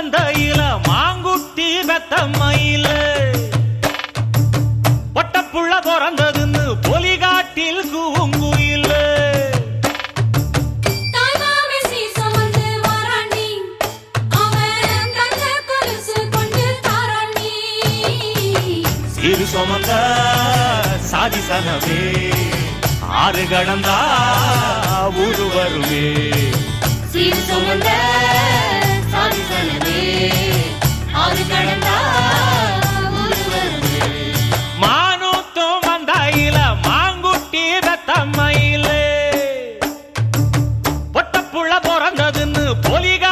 மந்தையில மாங்குட்டி பெத்த மயில. பொட்டப்புள்ள பிறந்ததுன்னு பொலிகாட்டில் கூங்குயில. சீரு சுமந்த சாதி சனமே ஆறு கடந்தா ஊரு வருமே. சீர் சுமந்த கத்த மயிலே பொட்டப்புள்ள பிறந்ததுன்னு போலிக